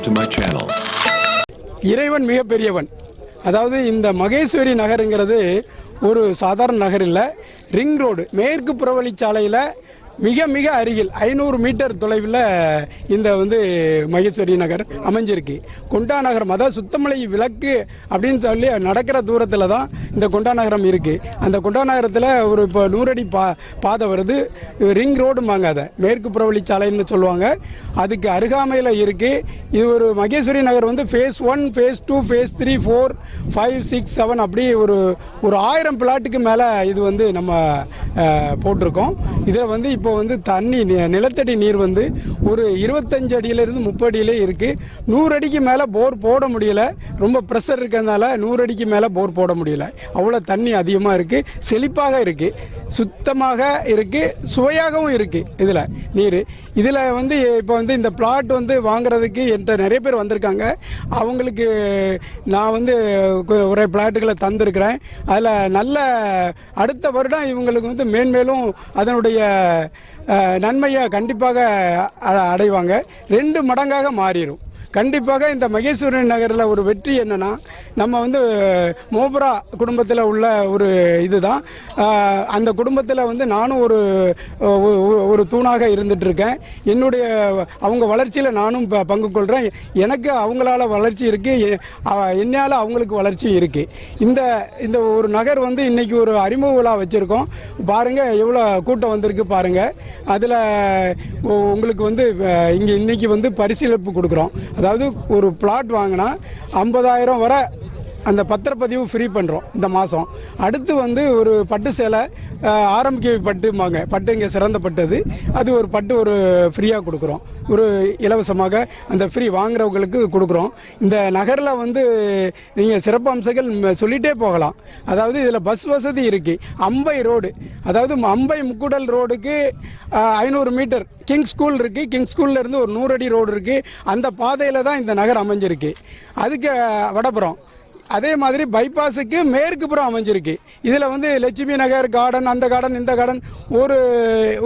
subscribe to my channel. இறைவன் மிகப்பெரியவன் அதாவது இந்த மகேஸ்வரி நகருங்கிறது ஒரு சாதாரண நகர் இல்லை ரிங் ரோடு மேற்கு புறவழிச்சாலையில் மிக மிக அருகில் ஐநூறு மீட்டர் தொலைவில் இந்த வந்து மகேஸ்வரி நகர் அமைஞ்சிருக்கு. கொண்டா நகரம் அதாவது சுத்தமலை விளக்கு அப்படின்னு சொல்லி நடக்கிற தூரத்தில் தான் இந்த கொண்டா நகரம் இருக்குது அந்த கொண்டா நகரத்தில் ஒரு இப்போ நூறடி பா பாதை வருது. ரிங் ரோடும்பாங்க அதை. மேற்கு புறவழிச்சாலைன்னு சொல்லுவாங்க. அதுக்கு அருகாமையில் இருக்குது இது ஒரு மகேஸ்வரி நகர் வந்து phase one phase two phase three four five six seven அப்படி ஒரு ஒரு ஆயிரம் பிளாட்டுக்கு மேலே இது வந்து நம்ம போட்டிருக்கோம். இதில் வந்து இப்போ வந்து தண்ணி நிலத்தடி நீர் வந்து ஒரு இருபத்தஞ்சு அடியிலேருந்து முப்பது அடியிலே இருக்குது நூறு அடிக்கு மேலே போர் போட முடியல. ரொம்ப ப்ரெஷர் இருக்கிறதுனால நூறு அடிக்கு மேலே போர் போட முடியல. அவ்வளோ தண்ணி அதிகமாக இருக்குது செழிப்பாக இருக்குது சுத்தமாக இருக்குது சுவையாகவும் இருக்குது இதில். நீர். இதில் வந்து இப்போ வந்து இந்த பிளாட் வந்து வாங்குறதுக்கு என்கிட்ட நிறைய பேர் வந்திருக்காங்க. அவங்களுக்கு நான் வந்து ஒரே ஒரு பிளாட்டுகளை தந்திருக்கிறேன். அதில் நல்ல அடுத்த வருடம் இவங்களுக்கு வந்து மேன்மேலும் அதனுடைய நன்மையை கண்டிப்பாக அ- அடைவாங்க. ரெண்டு மடங்காக மாறிடும் கண்டிப்பாக இந்த மகேஸ்வரன் நகரில் ஒரு வெற்றி என்னன்னா நம்ம வந்து மோப்ரா குடும்பத்தில் உள்ள ஒரு இதுதான். அந்த குடும்பத்தில் வந்து நானும் ஒரு ஒரு தூணாக இருந்துகிட்ருக்கேன் என்னுடைய அவங்க வளர்ச்சியில் நானும் ப- பங்கு கொள்கிறேன் எனக்கு அவங்களால வளர்ச்சி இருக்குது எ- என்னால் அவங்களுக்கு வளர்ச்சி இருக்குது இந்த இந்த ஒரு நகர் வந்து இன்னைக்கு ஒரு அறிமுக விழா வச்சுருக்கோம். பாருங்கள் எவ்வளோ கூட்டம் வந்திருக்கு பாருங்கள் அதில் உங்களுக்கு வந்து இங்கே இன்னைக்கு வந்து பரிசீலிப்பு கொடுக்குறோம். அதாவது ஒரு பிளாட் வாங்கினா ஐம்பதாயிரம் வரை அந்த பத்திரப்பதிவு ஃப்ரீ பண்ணுறோம் இந்த மாதம் அடுத்து வந்து ஒரு பட்டு சேலை ஆரம்பிக்க பட்டுமாங்க பட்டு இங்கே சிறந்த பட்டது. அது ஒரு பட்டு ஒரு ஃப்ரீயாக கொடுக்குறோம். ஒரு இலவசமாக அந்த ஃப்ரீ வாங்குறவங்களுக்கு கொடுக்குறோம். இந்த நகரில் வந்து நீங்கள் சிறப்பம்சங்கள் சொல்லிகிட்டே போகலாம். அதாவது இதில் பஸ் வசதி இருக்குது அம்பை ரோடு அதாவது அம்பை முக்குடல் ரோடுக்கு ஐநூறு மீட்டர். கிங் ஸ்கூல் இருக்குது கிங் ஸ்கூல்லேருந்து ஒரு நூறு அடி ரோடு இருக்குது அந்த பாதையில் தான் இந்த நகர் அமைஞ்சிருக்கு. அதுக்கு வடபுறம். அதே மாதிரி பைபாஸுக்கு மேற்கு புறம் அமைஞ்சிருக்கு. இதில் வந்து லட்சுமி நகர் கார்டன் அந்த கார்டன் இந்த கார்டன் ஒரு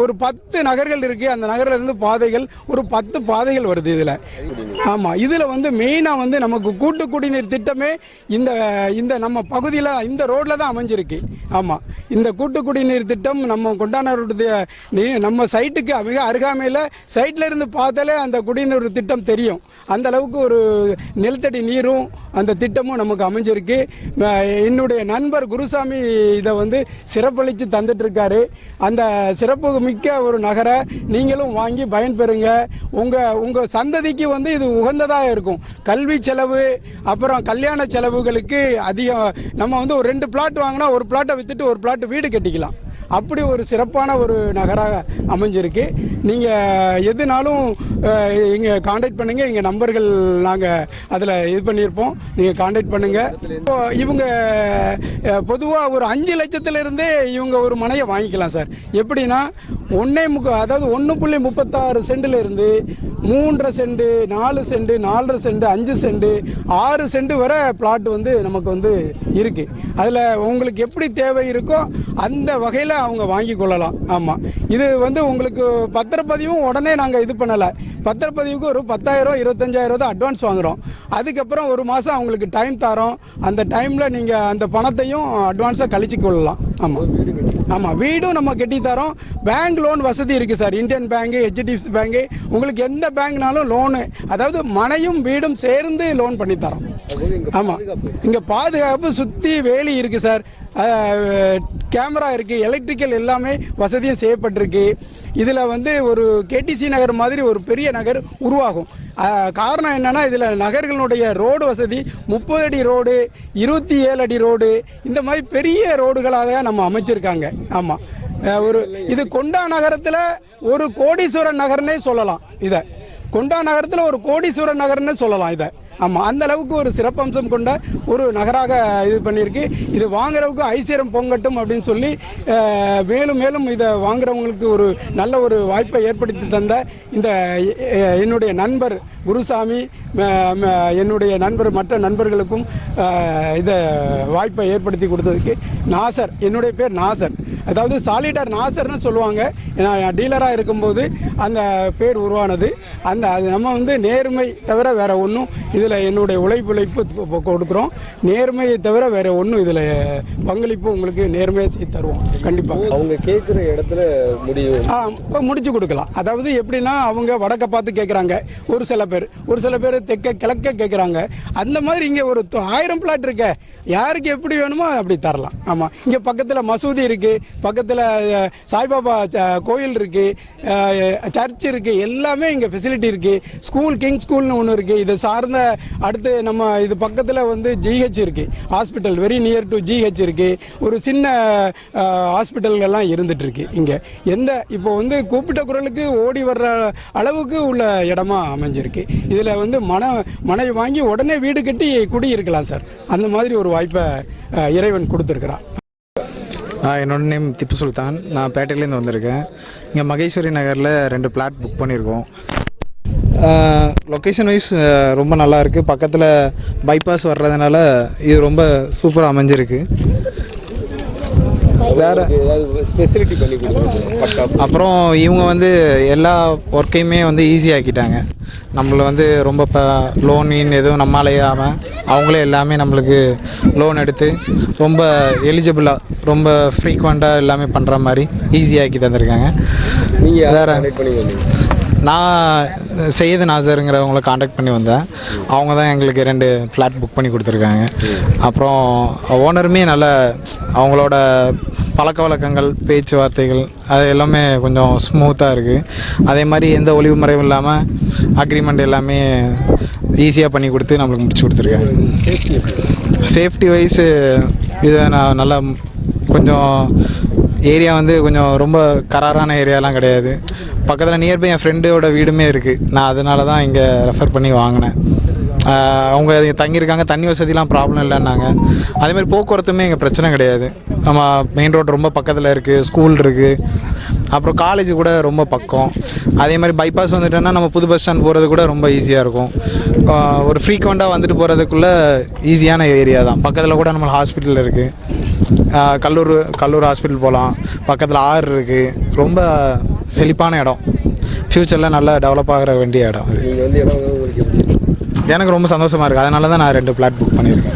ஒரு பத்து நகர்கள் இருக்குது அந்த நகர்ல இருந்து பாதைகள் ஒரு பத்து பாதைகள் வருது இதில். ஆமாம் இதில் வந்து மெயினாக வந்து நமக்கு கூட்டு குடிநீர் திட்டமே இந்த இந்த நம்ம பகுதியில் இந்த ரோட்டில் தான் அமைஞ்சிருக்கு. ஆமாம் இந்த கூட்டு குடிநீர் திட்டம் நம்ம கொண்டாடுறது நம்ம சைட்டுக்கு மிக அருகாமையில் சைட்டில் இருந்து பார்த்தாலே அந்த குடிநீர் திட்டம் தெரியும். அந்த அளவுக்கு ஒரு நிலத்தடி நீரும் அந்த திட்டமும் நமக்கு அமைஞ்சிருக்கு. என்னுடைய நண்பர் குருசாமி இதை வந்து சிறப்பளித்து தந்துட்டு இருக்காரு அந்த சிறப்பு மிக்க ஒரு நகரை நீங்களும் வாங்கி பயன்பெறுங்க. உங்கள் உங்கள் சந்ததிக்கு வந்து இது உகந்ததாக இருக்கும். கல்வி செலவு அப்புறம் கல்யாண செலவுகளுக்கு அதிகம். நம்ம வந்து ஒரு ரெண்டு பிளாட் வாங்கினா ஒரு பிளாட்டை விற்றுட்டு ஒரு பிளாட் வீடு கட்டிக்கலாம். அப்படி ஒரு சிறப்பான ஒரு நகராக அமைஞ்சிருக்கு. நீங்கள் எதுனாலும் இங்கே காண்டாக்ட் பண்ணுங்கள் இங்கே நம்பர்கள் நாங்கள் அதில் இது பண்ணியிருப்போம். நீங்கள் காண்டாக்ட் பண்ணுங்கள் இப்போ இவங்க பொதுவாக ஒரு அஞ்சு லட்சத்திலிருந்தே இவங்க ஒரு மனையை வாங்கிக்கலாம் சார். எப்படின்னா ஒன்றே முக்க அதாவது ஒன்று புள்ளி முப்பத்தாறு சென்டிலிருந்து மூன்றரை சென்டு நாலு சென்டு நாலரை சென்டு அஞ்சு சென்டு ஆறு சென்டு வரை பிளாட் வந்து நமக்கு வந்து இருக்குது அதில் உங்களுக்கு எப்படி தேவை இருக்கோ அந்த வகையில் அவங்க வாங்கி கொள்ளலாம் ஆமாம் இது வந்து உங்களுக்கு பத்திரப்பதிவும் உடனே நாங்கள் இது பண்ணலை. பத்திரப்பதிவுக்கு ஒரு பத்தாயிரம் இருபத்தஞ்சாயிரம் தான் அட்வான்ஸ் வாங்குறோம். அதுக்கப்புறம் ஒரு மாதம் அவங்களுக்கு டைம் தரோம். அந்த டைமில் நீங்கள் அந்த பணத்தையும் அட்வான்ஸாக கழிச்சு கொள்ளலாம் ஆமாம் ஆமாம் வீடும் நம்ம கட்டி தரோம். பேங்க் லோன் வசதி இருக்குது sir. Indian bank HDFC bank உங்களுக்கு எந்த பேங்க்னாலும் லோனு அதாவது மனையும் வீடும் சேர்ந்து லோன் பண்ணி தரோம். ஆமாம் இங்கே பாதுகாப்பு சுற்றி வேலி இருக்குது சார். கேமரா இருக்குது எலக்ட்ரிக்கல் எல்லாமே வசதியும் செய்யப்பட்டிருக்கு. இதில் வந்து ஒரு கேடிசி நகர் மாதிரி ஒரு பெரிய நகர் உருவாகும். காரணம் என்னென்னா இதில் நகர்களுடைய ரோடு வசதி முப்பது அடி ரோடு இருபத்தி ஏழு அடி ரோடு இந்த மாதிரி பெரிய ரோடுகளாக நம்ம ஆமாம் அமைச்சிருக்காங்க. ஆமாம் ஒரு இது கொண்டா நகரத்தில் ஒரு கோடீஸ்வரன் நகர்னே சொல்லலாம் இதை. கொண்டா நகரத்தில் ஒரு கோடீஸ்வரன் நகர்னு சொல்லலாம் இதை. ஆமாம் அந்த அளவுக்கு ஒரு சிறப்பம்சம் கொண்ட ஒரு நகராக இது பண்ணியிருக்கு. இது வாங்குறவுக்கு ஐசிரம் பொங்கட்டும் அப்படின்னு சொல்லி மேலும் மேலும் இதை வாங்குறவங்களுக்கு ஒரு நல்ல ஒரு வாய்ப்பை ஏற்படுத்தி தந்த இந்த என்னுடைய நண்பர் குருசாமி என்னுடைய நண்பர் மற்ற நண்பர்களுக்கும் இதை வாய்ப்பை ஏற்படுத்தி கொடுத்ததுக்கு நாசர் என்னுடைய பேர் நாசர். அதாவது சாலிடார் நாசர்னு சொல்லுவாங்க. நான் டீலராக இருக்கும்போது அந்த பேர் உருவானது. அந்த அது நம்ம வந்து நேர்மை தவிர வேற ஒன்றும் இது இதில் என்னுடைய உழைப்புழைப்பு கொ- கொடுக்குறோம். நேர்மையை தவிர வேற ஒன்றும் இதில் பங்களிப்பு உங்களுக்கு நேர்மையாக செய்து தருவோம். கண்டிப்பாக அவங்க கேட்குற இடத்துல முடிவு. முடிச்சு கொடுக்கலாம். அதாவது எப்படின்னா அவங்க வடக்க பார்த்து கேட்குறாங்க ஒரு சில பேர் ஒரு சில பேர் தெற்க கிழக்க கேட்குறாங்க அந்த மாதிரி இங்கே ஒரு ஆயிரம் பிளாட் இருக்க. யாருக்கு எப்படி வேணுமோ அப்படி தரலாம். ஆமாம் இங்கே பக்கத்தில் மசூதி இருக்குது பக்கத்தில் சாய்பாபா கோயில் இருக்குது சர்ச் இருக்குது எல்லாமே இங்கே ஃபெசிலிட்டி இருக்குது ஸ்கூல் கிங் ஸ்கூல்னு ஒன்று இருக்குது இதை சார்ந்த அடுத்து நம்ம இது பக்கத்தில் வந்து ஜிஹெச் இருக்குது hospital very near to GH இருக்குது ஒரு சின்ன ஹாஸ்பிட்டல்கள்லாம் இருந்துகிட்ருக்கு இங்கே. எந்த இப்போ வந்து கூப்பிட்ட குரலுக்கு ஓடி வர்ற அளவுக்கு உள்ள இடமா அமைஞ்சிருக்கு. இதில் வந்து மன மனை வாங்கி உடனே வீடு கட்டி குடியிருக்கலாம் சார். அந்த மாதிரி ஒரு வாய்ப்பை இறைவன் கொடுத்துருக்குறான். என்னோட நேம் திப்பு சுல்தான். நான் பேட்டையிலேருந்து வந்திருக்கேன். இங்கே மகேஸ்வரி நகரில் ரெண்டு பிளாட் புக் பண்ணியிருக்கோம். லொக்கேஷன் வைஸ் ரொம்ப நல்லா இருக்குது பக்கத்தில் பைபாஸ் வர்றதுனால இது ரொம்ப சூப்பராக அமைஞ்சிருக்கு. வேற ஸ்பெசிலிட்டி பண்ணி அப்புறம் இவங்க வந்து எல்லா ஒர்க்கையுமே வந்து ஈஸியாக்கிட்டாங்க நம்மளை வந்து ரொம்ப இப்போ லோன் எதுவும் நம்மளாலேயாமல் அவங்களே எல்லாமே நம்மளுக்கு லோன் எடுத்து ரொம்ப எலிஜிபிளாக ரொம்ப ஃப்ரீக்வெண்ட்டாக எல்லாமே பண்ணுற மாதிரி ஈஸியாக்கி தந்திருக்காங்க. நீங்கள் வேற நான் செய்யது நாசருங்கிறவங்கள காண்டாக்ட் பண்ணி வந்தேன். அவங்க தான் எங்களுக்கு ரெண்டு ஃப்ளாட் புக் பண்ணி கொடுத்துருக்காங்க. அப்புறம் ஓனருமே நல்ல அவங்களோட பழக்க வழக்கங்கள் பேச்சுவார்த்தைகள் அது எல்லாமே கொஞ்சம் ஸ்மூத்தாக இருக்குது அதே மாதிரி எந்த ஒளிவு மறைவும் இல்லாமல் அக்ரிமெண்ட் எல்லாமே ஈஸியாக பண்ணி கொடுத்து நம்மளுக்கு முடிச்சு கொடுத்துருக்காங்க. சேஃப்டி வைஸு இதை நான் நல்லா கொஞ்சம் ஏரியா வந்து கொஞ்சம் ரொம்ப கராரான ஏரியாலாம் கிடையாது. பக்கத்தில் நியர்பை என் ஃப்ரெண்டோட வீடுமே இருக்குது நான் அதனால தான் இங்கே ரெஃபர் பண்ணி வாங்கினேன். அவங்க தங்கியிருக்காங்க. தண்ணி வசதிலாம் ப்ராப்ளம் இல்லைன்னாங்க. அதேமாதிரி போக்குவரத்துமே இங்கே பிரச்சனை கிடையாது. நம்ம மெயின் ரோடு ரொம்ப பக்கத்தில் இருக்குது ஸ்கூல் இருக்குது அப்புறம் காலேஜ் கூட ரொம்ப பக்கம். அதே மாதிரி பைபாஸ் வந்துட்டோன்னா நம்ம புது பஸ் ஸ்டாண்ட் போகிறது கூட ரொம்ப ஈஸியாக இருக்கும். ஒரு ஃப்ரீக்வெண்ட்டாக வந்துட்டு போகிறதுக்குள்ளே ஈஸியான ஏரியா தான். பக்கத்தில் கூட நம்ம ஹாஸ்பிட்டல் இருக்குது கல்லூர் கல்லூர் ஹாஸ்பிட்டல் போகலாம் பக்கத்தில் ஆறு இருக்குது ரொம்ப செழிப்பான இடம். ஃப்யூச்சரில் நல்லா டெவலப் ஆகிற வேண்டிய இடம் இது எனக்கு ரொம்ப சந்தோஷமாக இருக்குது அதனால தான் நான் ரெண்டு பிளாட் புக் பண்ணியிருக்கேன்.